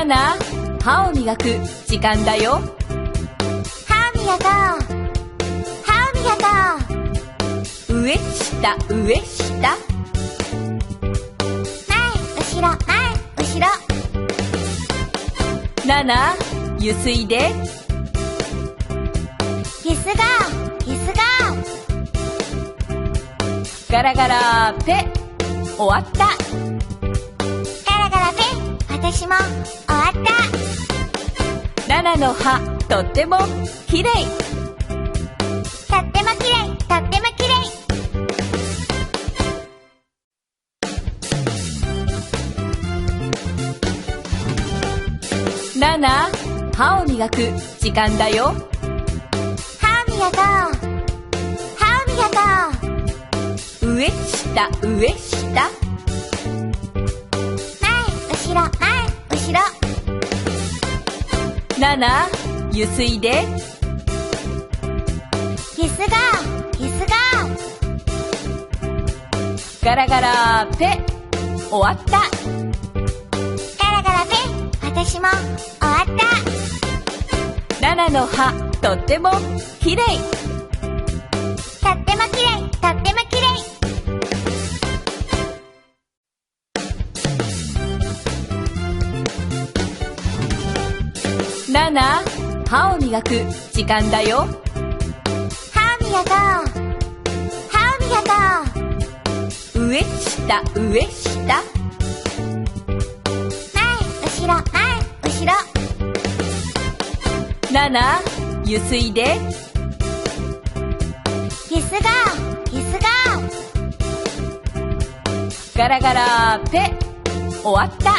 7歯を磨く時間だよ。歯磨こう。歯磨こう。上下上下。前後ろ前後ろ。7ゆすいで。ゆすごうゆすごうガラガラペ終わったン私も終わった。7の歯とってもきれいとってもきれいとってもきれい7歯を磨く時間だよ。歯磨こう。歯磨こう。上下上下7ゆすいでゆすごうゆすごうガラガラペ終わったガラガラペン私も終わった7の歯とってもきれいとってもきれいとっても7歯を磨く。時間だよ。歯磨こう。歯磨こう。上下上下。前後ろ。前後ろ。7ゆすいで。ゆすごう。ゆすごう。ガラガラペ。終わった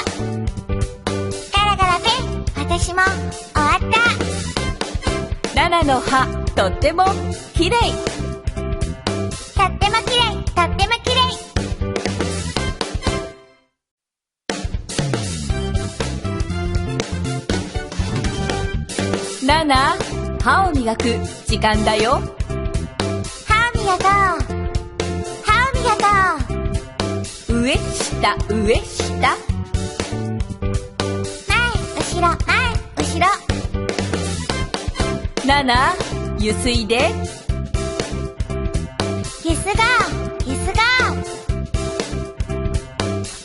私も終わった。7の歯とってもきれいとってもきれいとってもきれい7歯を磨く時間だよ。歯磨こう。歯磨こう。上下上下。前後ろ前後ろ7ゆすいで。ゆすごうゆすごう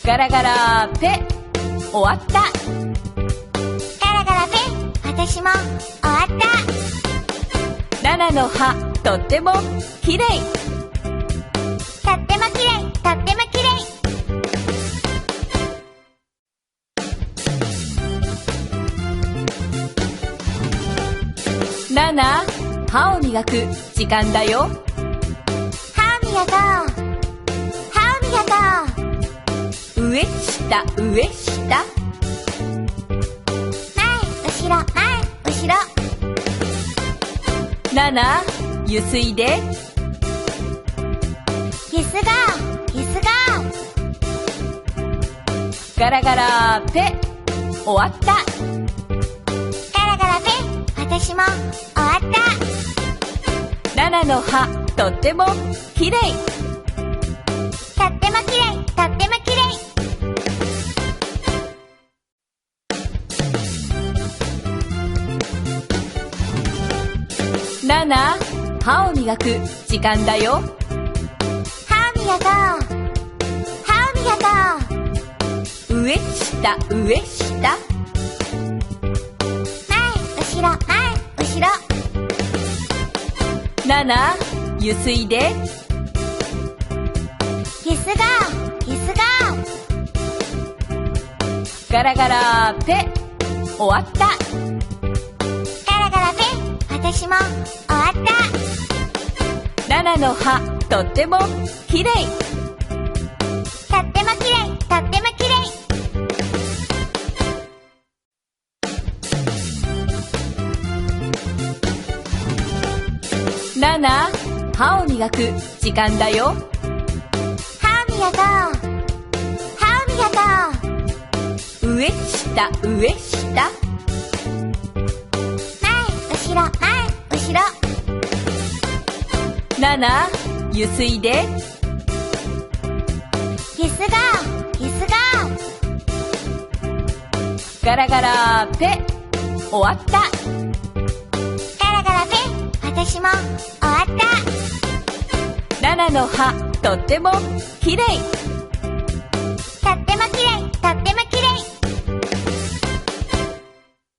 ガラガラペ。終わった。ガラガラペン私も終わった。7の歯とってもきれい7歯を磨く。時間だよ。歯磨こう。歯磨こう。上下上下。前後ろ前後ろ。7ゆすいで。ゆすごうゆすごうガラガラペ終わった私も終わった。7の歯とってもきれいとってもきれいとってもきれい7歯を磨く時間だよ。歯磨こう。歯磨こう。上下上下7ゆすいで。ゆすごうゆすごうガラガラペ。終わった。ガラガラペン私も終わった。7の歯とってもきれい7歯を磨く。時間だよ。歯磨こう。歯磨こう。上下上下。前後ろ。前後ろ。7ゆすいで。ゆすごうゆすごうガラガラペ。終わった。ガラガラペ。ン、私も奈良の葉とってもきれいとってもきれいとっても